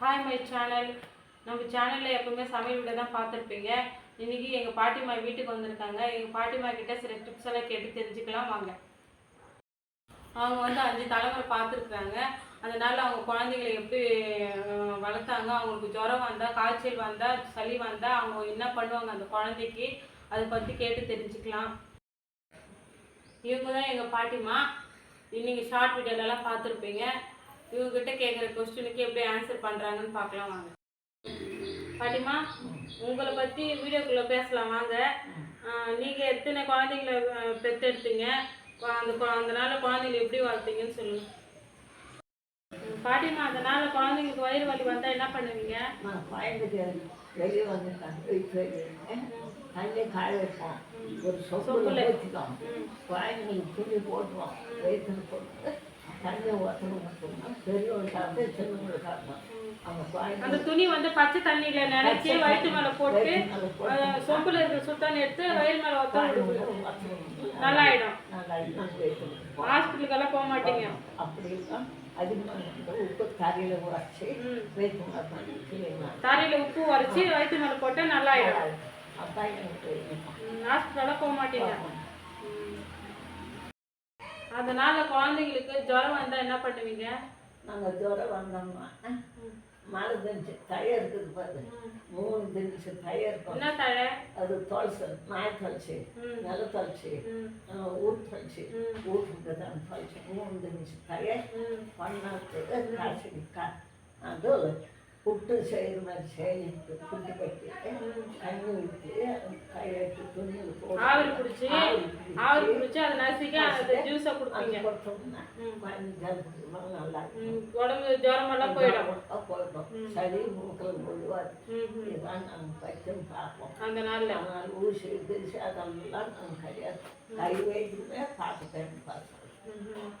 Hi my channel நம்ம சேனலில் எப்பவுமே சமையல் வீடியோ தான் பார்த்துருப்பீங்க. இன்னைக்கு எங்கள் பாட்டிமா வீட்டுக்கு வந்திருக்காங்க. எங்கள் பாட்டிமா கிட்டே சில டிப்ஸ் எல்லாம் கேட்டு தெரிஞ்சுக்கலாம் வாங்க. அவங்க வந்து அஞ்சு தலைமுறை பார்த்துருக்குறாங்க. அதனால் அவங்க குழந்தைங்களை எப்படி வளர்த்தாங்க அவங்களுக்கு ஜுரம் வந்தால் காய்ச்சல் வந்தால் சளி வந்தால் அவங்க என்ன பண்ணுவாங்க அந்த குழந்தைக்கு அதை பற்றி கேட்டு தெரிஞ்சுக்கலாம். இவங்க தான் எங்கள் பாட்டிமா நீங்கள் ஷார்ட் வீடியோலலாம் பார்த்துருப்பீங்க. இவங்ககிட்ட கேட்குற கொஸ்டினுக்கு எப்படி ஆன்சர் பண்ணுறாங்கன்னு பார்க்கலாம் வாங்க. பாட்டிமா உங்களை பற்றி வீடியோக்குள்ளே பேசலாம். வாங்க. நீங்கள் எத்தனை குழந்தைங்கள அஹ், பெத்தெடுத்தீங்க கொ- அந்த அதனால குழந்தைங்களை எப்படி வளர்த்தீங்கன்னு சொல்லுங்கள் பாட்டிமா அதனால குழந்தைங்களுக்கு வயிறு வலி வந்தால் என்ன பண்ணுவீங்க? குழந்தைக்கு வெளியே வந்து தண்ணி காய வைப்போம். ஒரு குழந்தைங்களுக்கு துணி போட்டுவோம் வயிற்றுல போட்டு ஊற்றணும் பெரியவங்களுக்காக சின்னவங்களுக்காக அந்த துணி வந்து பச்சை தண்ணியில நினைச்சு வயிற்று மேலே போட்டு போட்டு. சொம்புல இருக்கிற சுத்தம் எடுத்து வயிறு மேலே ஒத்த நல்லா வைக்கணும் ஹாஸ்பிட்டலுக்கெல்லாம் போக மாட்டீங்க. அப்படி உப்பு தரையில் உரைச்சி தரையில உப்பு வரைச்சி வயிற்று மேலே அதான் எனக்கு வேணும். ஹாஸ்பிட்டலாம் போக மாட்டீங்க. அதனால குழந்தைங்களுக்கு ஜுரம் வந்தா என்ன பண்ணுவீங்க? நாங்கள் ஜுரம் வந்தோம்னா மழை திணிச்சு தய இருக்குது பாரு. மூணு திணிச்சு தய இருக்கும். என்ன தழை? அது தொலைச்சு நாய் தொலைச்சி ம். நில தொலைச்சி. ஊர் தொலைச்சி. ஊருக்கு தான் தொலைச்சி மூணு திணிச்சு தய ம். பண்ணாத்து காய்ச்சி கா அது புட்டு செய்கிற மாதிரி செய்து புட்டு கட்டி கண்ணி ஊற்றி கையெழுத்து துணியில் போட்டு ஆவிரி பிடிச்சி அதை நசுக்கி அந்த ஜூஸை கொடுப்பீங்க. உடம்பு ஜுரம் எல்லாம் போயிடும். சளி மூக்கில் ம். இதுதான் நாங்கள் பைத்தியம் பார்ப்போம். அந்த நாள்ல. ஆனால் ஊசி கிழிச்சு அதெல்லாம் நாங்கள் கிடையாது. கை வைத்துமே பார்த்துட்டேன் பார்த்தோம்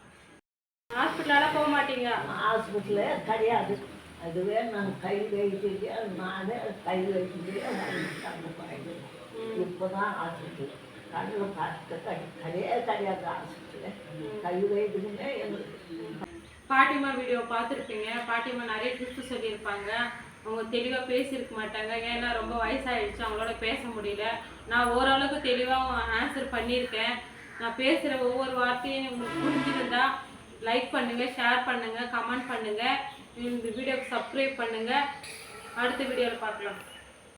ஹாஸ்பிட்டலாம் போக மாட்டீங்க ஹாஸ்பிட்டலே கிடையாது. அதுவே நான் கை வைத்துட்டே நானே கை வைத்துட்டே இப்போ தான் ஹாஸ்பிட்டல். கண்ணில் பார்த்து கடை கிடையாது கிடையாது ஹாஸ்பிட்டலில் கை எங்களுக்கு பாட்டிமா வீடியோ பார்த்துருப்பீங்க. பாட்டிமா நிறைய டிப்ஸ் சொல்லியிருப்பாங்க. அவங்க தெளிவாக பேசியிருக்க மாட்டாங்க. ஏன்னா ரொம்ப வயசாகிடுச்சு அவங்களோட பேச முடியல. நான் ஓரளவுக்கு தெளிவாக ஆன்சர் பண்ணியிருக்கேன். நான் பேசுகிற ஒவ்வொரு வார்த்தையும் உங்களுக்கு புரிஞ்சிருந்தா லைக் பண்ணுங்கள் ஷேர் பண்ணுங்கள் கமெண்ட் பண்ணுங்கள் இந்த வீடியோக்கு சப்ஸ்கிரைப் பண்ணுங்கள் அடுத்த வீடியோவில் பார்க்கலாம்.